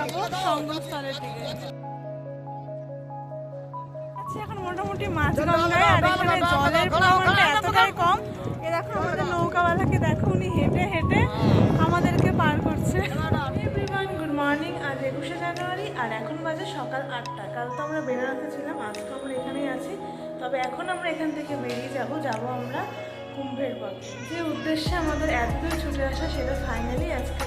যাব দিকে। আচ্ছা এখন মোটামুটি মাছ গঙ্গায় আর এখানে জলের পরিমাণটা এতটাই কম এ দেখো আমাদের নৌকাওয়ালাকে দেখো উনি হেঁটে হেঁটে আমাদেরকে পার করছে। গুড মর্নিং আজ একুশে জানুয়ারি আর এখন বাজে সকাল আটটা। কাল তো আমরা বেনারসে ছিলাম আজকে আমরা এখানেই আছি। তবে এখন আমরা এখান থেকে বেরিয়ে যাব যাব আমরা কুম্ভের পথে। যে উদ্দেশ্যে আমাদের এতদূর ছুটে আসা সেটা ফাইনালি আজকে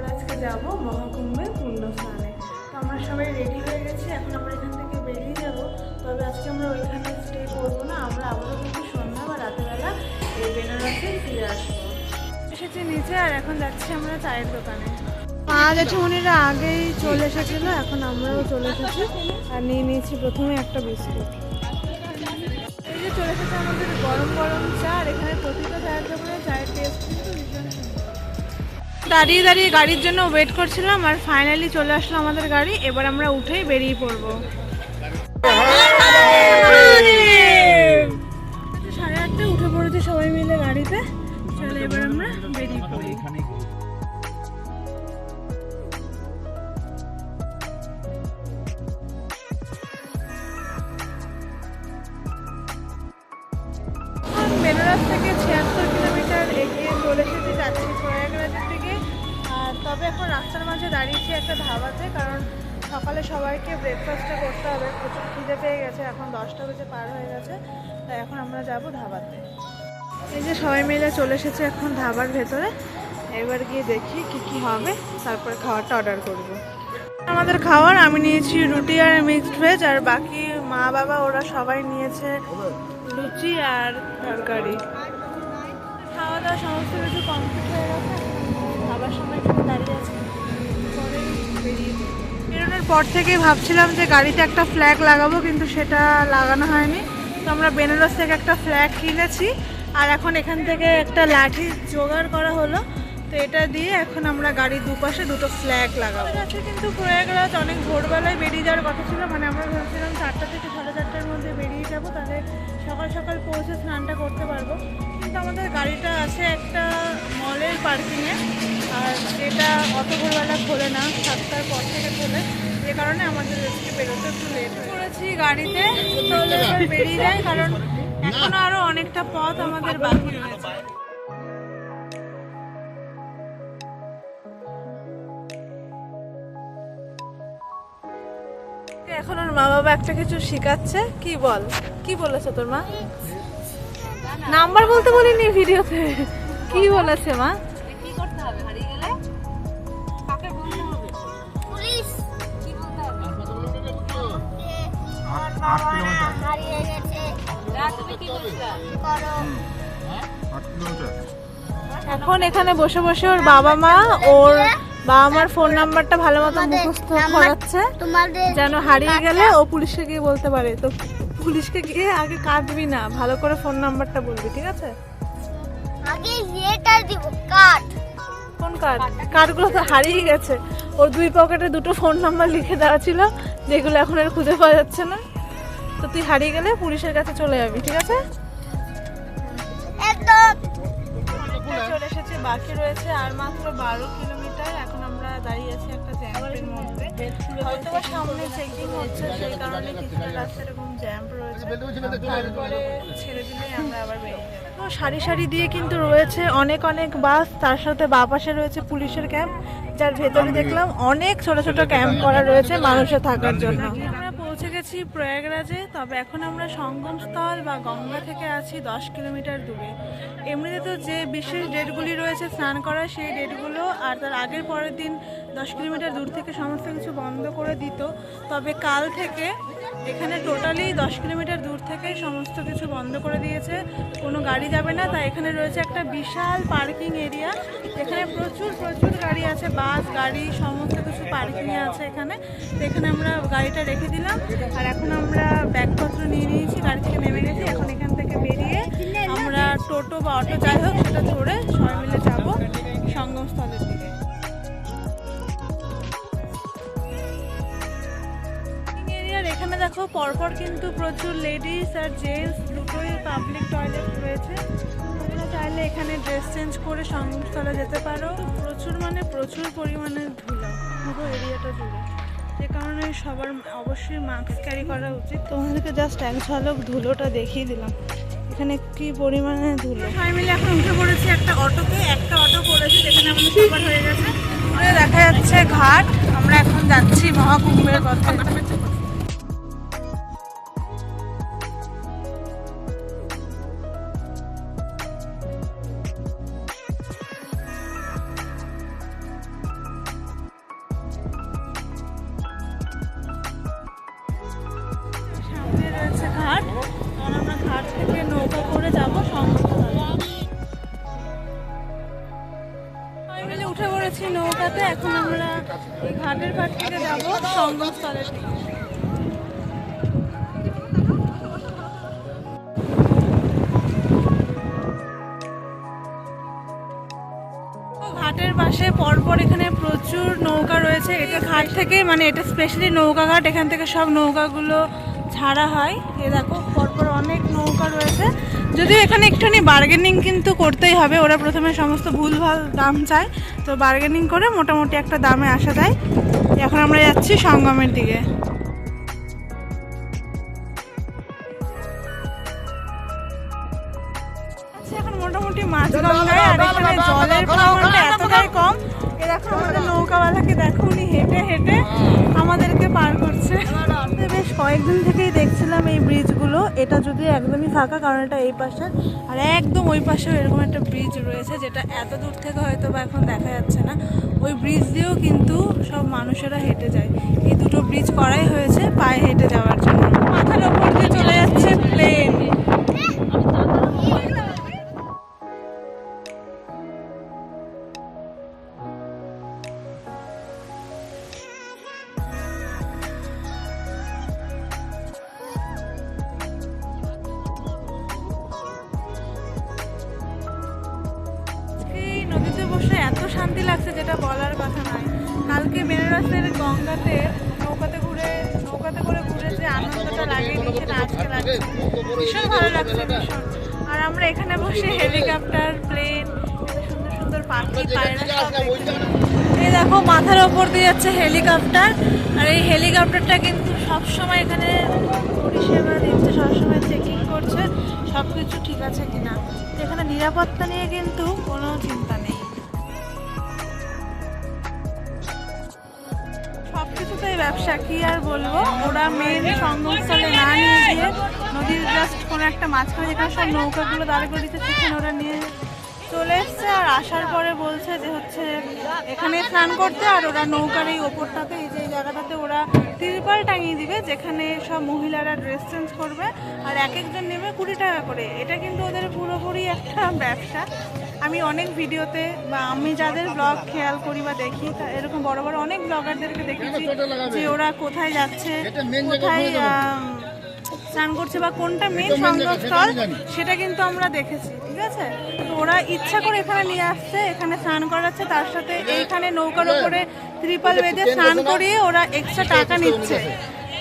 আমরা আজকে যাব মহাকুম্ভের পূর্ণ স্নানে তো আমরা সবাই রেডি হয়ে গেছি এখন আমরা এখান থেকে বেরিয়ে যাব। তবে আজকে আমরা ওইখানে স্টে করব না আমরা আবারও কিন্তু সন্ধ্যা বা রাতেরবেলা এই বেনারসে ফিরে আসব। এসেছি নিচে আর এখন যাচ্ছি আমরা চায়ের দোকানে। মা জেঠুমনিরা আগেই চলে এসেছিল এখন আমরাও চলে এসেছি। আর নিয়ে নিয়েছি প্রথমে একটা বিস্কুট। এই যে চলে এসেছে আমাদের গরম গরম চা আর এখানে প্রতিটা চায়ের দোকানে চায়ের টেস্ট কিন্তু ভীষণ দাঁড়িয়ে দাঁড়িয়ে গাড়ির জন্য ওয়েট করছিলাম আর ফাইনালি চলে আসলো আমাদের গাড়ি। এবার আমরা উঠেই বেরিয়ে পড়ব। সাড়ে আটটা উঠে পড়েছে সবাই মিলে গাড়িতে। চলে এবার আমরা বেরিয়ে পড়ি। বেনারস থেকে ছিয়াত্তর কিলোমিটার এগিয়ে চলে এসেছি যাচ্ছি প্রয়াগরাজের দিকে তবে এখন রাস্তার মাঝে দাঁড়িয়েছি একটা ধাবাতে, কারণ সকালে সবাইকে ব্রেকফাস্টটা করতে হবে। প্রচুর খিদে পেয়ে গেছে, এখন দশটা বেজে পার হয়ে গেছে, তাই এখন আমরা যাব ধাবাতে। এই যে সবাই মিলে চলে এসেছে এখন ধাবার ভেতরে। এবার গিয়ে দেখি কি কি হবে, তারপরে খাবারটা অর্ডার করব। আমাদের খাবার আমি নিয়েছি রুটি আর মিক্সড ভেজ আর বাকি মা বাবা ওরা সবাই নিয়েছে লুচি আর তরকারি। খাওয়া দাওয়া সমস্ত কিছু কমপ্লিট হয়ে গেছে। পর থেকেই ভাবছিলাম যে গাড়িতে একটা ফ্ল্যাগ লাগাবো, কিন্তু সেটা লাগানো হয়নি। তো আমরা বেনারস থেকে একটা ফ্ল্যাগ কিনেছি, আর এখন এখান থেকে একটা লাঠি জোগাড় করা হলো। তো এটা দিয়ে এখন আমরা গাড়ির দুপাশে দুটো ফ্ল্যাগ লাগাবো। আছে কিন্তু প্রয়াগরাজ অনেক ভোরবেলায় বেরিয়ে যাওয়ার কথা ছিল। মানে আমরা ভাবছিলাম চারটা থেকে সাড়ে চারটার মধ্যে বেরিয়ে যাব, তাহলে সকাল সকাল পৌঁছে স্নানটা করতে পারব। কিন্তু আমাদের গাড়িটা আছে একটা মলের পার্কিংয়ে আর যেটা অত ভোরবেলা খোলে না, সাতটার পর থেকে খোলে। যে কারণে আমাদের আজকে বেরোতে একটু লেট করেছি গাড়িতে তাহলে বেরিয়ে যায় কারণ এখনও আরও অনেকটা পথ আমাদের বাকি রয়েছে। এখন ওর মা বাবা একটা কিছু শেখাচ্ছে। কি বল? কি বলেছে তোর মা? নাম্বার বলতে বলিনি ভিডিওতে। কি বলেছে মা? এখন এখানে বসে বসে ওর বাবা মা ওর বাবা মার ফোন নাম্বারটা ভালো মতো মুখস্থ করাচ্ছে যেন হারিয়ে গেলে ও পুলিশকে গিয়ে বলতে পারে। তো পুলিশকে গিয়ে আগে কাঁদবি না ভালো করে ফোন নাম্বারটা বলবি ঠিক আছে? আগে ইয়েটা দিব কাট কোন কার্ড? কার্ডগুলো তো হারিয়ে গেছে। ওর দুই পকেটে দুটো ফোন নাম্বার লিখে দেওয়া ছিল যেগুলো এখন আর খুঁজে পাওয়া যাচ্ছে না। তুই হারিয়ে গেলে পুলিশের কাছে চলে যাবি ঠিক আছে? একদম চলে এসেছে বাকি রয়েছে আর মাত্র বারো কিলোমিটার। এখন আমরা দাঁড়িয়ে আছি একটা জ্যাম্পের মধ্যে। হয়তো বা সামনে চেকিং হচ্ছে সেই কারণে কিছুটা রাস্তা এরকম জ্যাম্প রয়েছে। তারপরে ছেড়ে দিলেই আমরা আবার বেরিয়ে যাব। সারি সারি দিয়ে কিন্তু রয়েছে অনেক অনেক বাস তার সাথে বা পাশে রয়েছে পুলিশের ক্যাম্প যার ভেতরে দেখলাম অনেক ছোট ছোট ক্যাম্প করা রয়েছে মানুষের থাকার জন্য। প্রয়াগরাজে তবে এখন আমরা সঙ্গমস্থল বা গঙ্গা থেকে আছি দশ কিলোমিটার দূরে। এমনিতে তো যে বিশেষ ডেটগুলি রয়েছে স্নান করা সেই ডেটগুলো আর তার আগের পরের দিন দশ কিলোমিটার দূর থেকে সমস্ত কিছু বন্ধ করে দিত। তবে কাল থেকে এখানে টোটালি দশ কিলোমিটার দূর থেকে সমস্ত কিছু বন্ধ করে দিয়েছে। কোনো গাড়ি যাবে না। তাই এখানে রয়েছে একটা বিশাল পার্কিং এরিয়া। এখানে প্রচুর প্রচুর গাড়ি আছে। বাস, গাড়ি, সমস্ত কিছু পার্কিংয়ে আছে এখানে। এখানে আমরা গাড়িটা রেখে দিলাম। আর এখন আমরা ব্যাগপত্র নিয়ে নিয়েছি। গাড়ি থেকে নেমে গেছি। এখন এখান থেকে বেরিয়ে টোটো বা অটো, যাই হোক, সেটা ধরে সবাই মিলে যাব সঙ্গমস্থলের দিকে। এখানে দেখো, পরপর কিন্তু প্রচুর লেডিস আর জেন্টস দুটোই পাবলিক টয়লেট রয়েছে। তোমরা চাইলে এখানে ড্রেস চেঞ্জ করে সঙ্গমস্থলে যেতে পারো। প্রচুর মানে প্রচুর পরিমাণে ধুলো। পুরো এরিয়াটা জুড়ে। যে কারণে সবার অবশ্যই মাস্ক ক্যারি করা উচিত। তোমাদেরকে জাস্ট এক ঝলক ধুলোটা দেখিয়ে দিলাম। এখানে কি পরিমাণে ধুলো? সবাই মিলে এখন উঠে পড়েছি একটা অটোতে, একটা অটো পড়েছে যেখানে আমাদের সবার হয়ে গেছে। দেখা যাচ্ছে ঘাট, আমরা এখন যাচ্ছি মহাকুম্ভের পথে। নৌকাতে এখন আমরা এই ঘাটের পাট থেকে যাব সঙ্গমস্থলের ঘাটের পাশে পরপর এখানে প্রচুর নৌকা রয়েছে। এটা ঘাট থেকে মানে এটা স্পেশালি নৌকা ঘাট, এখান থেকে সব নৌকাগুলো ছাড়া হয়। এ দেখো, পরপর অনেক নৌকা রয়েছে। যদিও এখানে একটুখানি বার্গেনিং কিন্তু করতেই হবে ওরা প্রথমে সমস্ত ভুলভাল দাম চায়। তো বার্গেনিং করে মোটামুটি একটা দামে আসা যায়। এখন আমরা যাচ্ছি সঙ্গমের দিকে। আচ্ছা, এখন মোটামুটি মাছ গঙ্গায় আর এখানে জলের পরিমাণটা এতটাই কম এ দেখো আমাদের নৌকাওয়ালাকে দেখো উনি হেঁটে হেঁটে আমাদেরকে পার করছে। বেশ কয়েকদিন থেকেই দেখছিলাম এই ব্রিজগুলো এটা যদি একদমই ফাঁকা, কারণ এটা এই পাশে। আর একদম ওই পাশেও এরকম একটা ব্রিজ রয়েছে, যেটা এত দূর থেকে হয়তো বা এখন দেখা যাচ্ছে না। ওই ব্রিজ দিয়েও কিন্তু সব মানুষেরা হেঁটে যায়। এই দুটো ব্রিজ করাই হয়েছে পায়ে হেঁটে যাওয়ার জন্য। মাথার ওপর কালকে বেনারসের গঙ্গাতে, নৌকাতে ঘুরে, নৌকাতে করে ঘুরে যে আনন্দটা লাগে সেটা আজকে লাগছে। ভীষণ ভালো লাগছে, ভীষণ। আর আমরা এখানে বসে হেলিকপ্টার, প্লেন সুন্দর সুন্দর পাখি, পায়রা সব। এই দেখো, মাথার ওপর দিয়ে যাচ্ছে হেলিকপ্টার। আর এই হেলিকপ্টারটা কিন্তু সবসময় এখানে পরিষেবা দিচ্ছে, সবসময় চেকিং করছে সব কিছু ঠিক আছে কিনা। এখানে নিরাপত্তা নিয়ে কিন্তু কোনো চিন্তা নেই। কিছুতেই ব্যবসা, কি আর বলব? ওরা মেন সঙ্গমস্থলে না নিয়ে গিয়ে নদীর জাস্ট কোনো একটা মাঝখানে যেখানে সব নৌকাগুলো দাঁড় করিয়েছে, সেখানে ওরা নিয়ে চলে এসছে। আর আসার পরে বলছে যে হচ্ছে এখানে স্নান করতে, আর ওরা নৌকার এই ওপরটাতে, এই যে জায়গাটাতে ওরা তিরপাল টাঙিয়ে দিবে, যেখানে সব মহিলারা ড্রেস চেঞ্জ করবে, আর এক একজন নেবে কুড়ি টাকা করে। এটা কিন্তু ওদের পুরোপুরি একটা ব্যবসা। আমি অনেক ভিডিওতে বা আমি যাদের ব্লগ খেয়াল করি বা দেখি এরকম বড় বড় অনেক ব্লগারদেরকে দেখেছি যে ওরা কোথায় যাচ্ছে কোথায় স্নান করছে বা কোনটা মেন সংযোগস্থল সেটা কিন্তু আমরা দেখেছি ঠিক আছে? তো ওরা ইচ্ছা করে এখানে নিয়ে আসছে এখানে স্নান করাচ্ছে তার সাথে এইখানে নৌকার উপরে ত্রিপাল বেঁধে স্নান করিয়ে ওরা এক্সট্রা টাকা নিচ্ছে।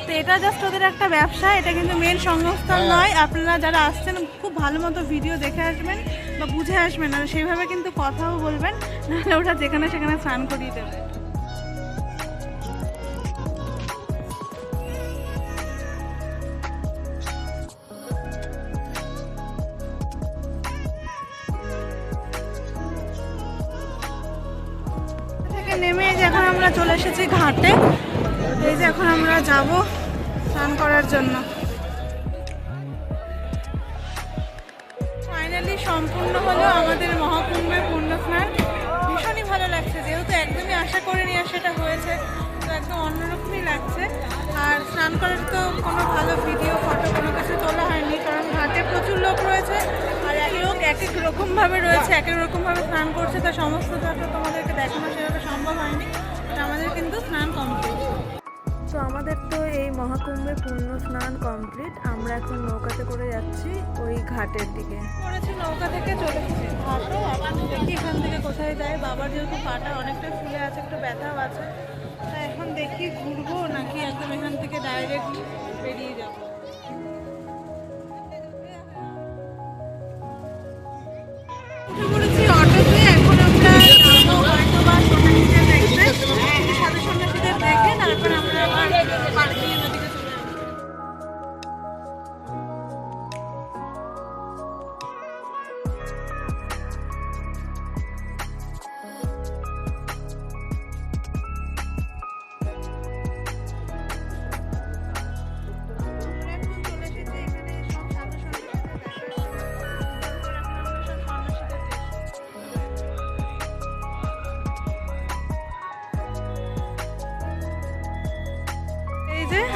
তো এটা জাস্ট ওদের একটা ব্যবসা এটা কিন্তু মেন সংস্থল নয়। আপনারা যারা আসছেন খুব ভালো মতো ভিডিও দেখে আসবেন বা বুঝে আসবেন আর সেইভাবে কিন্তু কথাও বলবেন নাহলে ওটা যেখানে সেখানে স্নান করিয়ে দেবে। থেকে নেমে যে এখন আমরা চলে এসেছি ঘাটে। এই যে এখন আমরা যাব। স্নান করার জন্য। ফাইনালি সম্পূর্ণ হলো আমাদের মহাকুম্ভের পূর্ণ স্নান। ভীষণই ভালো লাগছে, যেহেতু একদমই আশা করিনি আর সেটা হয়েছে তো একদম অন্যরকমই লাগছে। আর স্নান করার তো কোনো ভালো ভিডিও ফটো কোনো কিছু তোলা হয়নি, কারণ ঘাটে প্রচুর লোক রয়েছে, আর এক লোক এক এক রকমভাবে রয়েছে, এক এক রকমভাবে স্নান করছে, তা সমস্ত তো তোমাদেরকে দেখানো সেভাবে সম্ভব হয়নি আমাদের কিন্তু স্নান কমপ্লিট। তো আমাদের তো এই মহাকুম্ভে পূর্ণ স্নান কমপ্লিট। আমরা এখন নৌকাতে করে যাচ্ছি ওই ঘাটের দিকে। করেছি নৌকা থেকে চলে এসেছি এখন দেখি এখান থেকে কোথায় যায়। বাবার যেহেতু পাটা অনেকটা ফুলে আছে, একটু ব্যথাও আছে। তা এখন দেখি ঘুরবো নাকি একদম এখান থেকে ডাইরেক্ট বেরিয়ে যাব।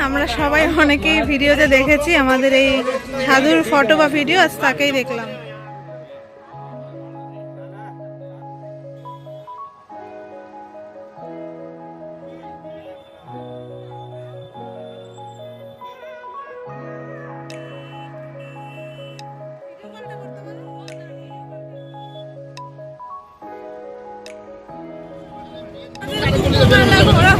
আমরা সবাই অনেকেই ভিডিওতে দেখেছি, আমাদের এই সাধুর ফটো বা ভিডিও আজ তাকেই দেখলাম। ঘোরা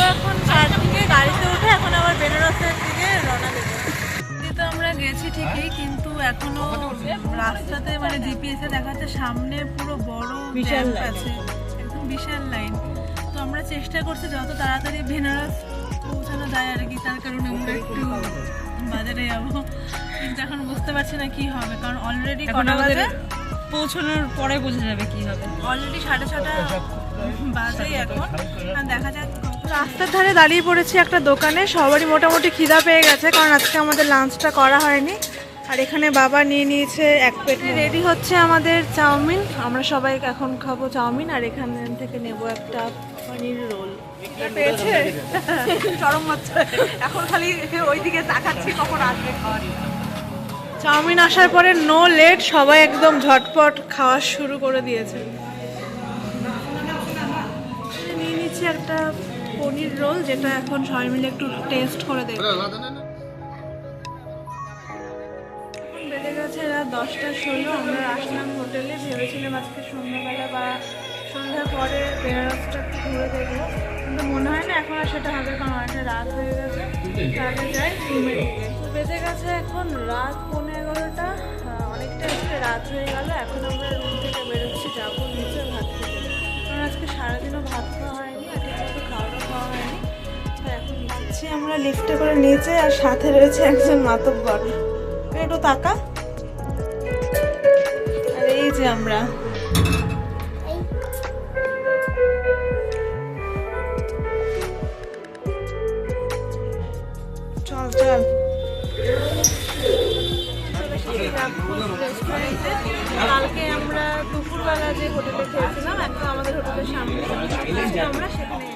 যাব এখন গাড়িতে উঠে এখন আবার বেনারসের দিকে রওনা দেবো। তো আমরা গেছি ঠিকই কিন্তু এখনও রাস্তাতে মানে জিপিএস এ দেখাচ্ছে সামনে পুরো বড় বিশাল আছে একদম বিশাল লাইন তো আমরা চেষ্টা করছি যত তাড়াতাড়ি বেনারস পৌঁছানো যায় আর কি তার কারণে আমরা একটু বাজারে যাব। কিন্তু এখন বুঝতে পারছি না কি হবে কারণ অলরেডি কটা বাজে? পৌঁছানোর পরে বোঝা যাবে কি হবে। অলরেডি সাড়ে ছটা বাজেই এখন আর দেখা যাক রাস্তার ধারে দাঁড়িয়ে পড়েছি একটা দোকানে। সবারই মোটামুটি খিদা পেয়ে গেছে কারণ আজকে আমাদের লাঞ্চটা করা হয়নি। আর এখানে বাবা নিয়ে নিয়েছে এক প্লেট রেডি হচ্ছে আমাদের চাউমিন। আমরা সবাই এখন খাব চাউমিন আর এখান থেকে নেব একটা পনির রোল। পেয়েছে? চরম মাত্রা এখন খালি ওইদিকে তাকাচ্ছি কখন আসবে খাওয়ার। চাউমিন আসার পরে নো লেট সবাই একদম ঝটপট খাওয়া শুরু করে দিয়েছে। নিয়ে নিচ্ছি একটা পনির রোল যেটা এখন সবাই মিলে একটু টেস্ট করে এখন বেজে গেছে রাত দশটা ষোলো আমরা আসলাম হোটেলে ভেবেছিলাম আজকে সন্ধ্যাবেলা বা সন্ধ্যার পরে বেনারসটা একটু ঘুরে দেখব। কিন্তু মনে হয় না এখন আর সেটা হবে কারণ অনেকটা রাত হয়ে গেছে। তাহলে যাই তো বেজে গেছে এখন রাত পৌনে এগারোটা অনেকটা আজকে রাত হয়ে গেল। এখন আমরা রুম থেকে বেরোচ্ছি যাব নিচে ভাত খেতে। কারণ আজকে সারাদিনও ভাত খাওয়া হয়নি। আমরা লিফটে করে নিচে আর সাথে রয়েছে একজন মাতব্বর। একটু তাকা। আর এই যে আমরা। কালকে আমরা দুপুরবেলা যে হোটেলে খেয়েছিলাম একদম আমাদের হোটেলের সামনে। আমরা সেখানে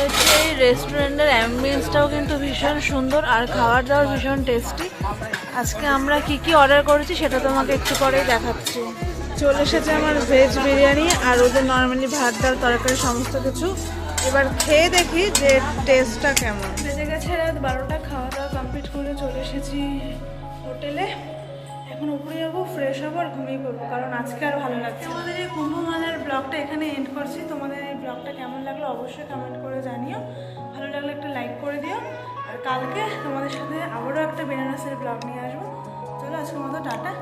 হচ্ছে এই রেস্টুরেন্টের অ্যাম্বিয়েন্সটাও কিন্তু ভীষণ সুন্দর আর খাবার দাবার ভীষণ টেস্টি আজকে আমরা কি কি অর্ডার করেছি সেটা তোমাকে একটু পরেই দেখাচ্ছি। চলে এসেছে আমার ভেজ বিরিয়ানি আর ওদের নর্মালি ভাত, ডাল, তরকারি সমস্ত কিছু। এবার খেয়ে দেখি যে টেস্টটা কেমন। বেজে গেছে রাত বারোটা খাওয়া দাওয়া কমপ্লিট করে চলে এসেছি হোটেলে। এখন উপরে যাব ফ্রেশ হব আর ঘুমিয়ে পড়ব, কারণ আজকে আর ভালো লাগছে আমাদের এই কুম্ভমালার ব্লগটা এখানে এন্ড করছি। তোমাদের এই ব্লগটা কেমন লাগল অবশ্যই কমেন্ট করে জানিও। ভালো লাগলে একটা লাইক করে দিও। আর কালকে তোমাদের সাথে আবারও একটা বেনারসের ব্লগ নিয়ে আসব। চলো আজকের মতো, টাটা।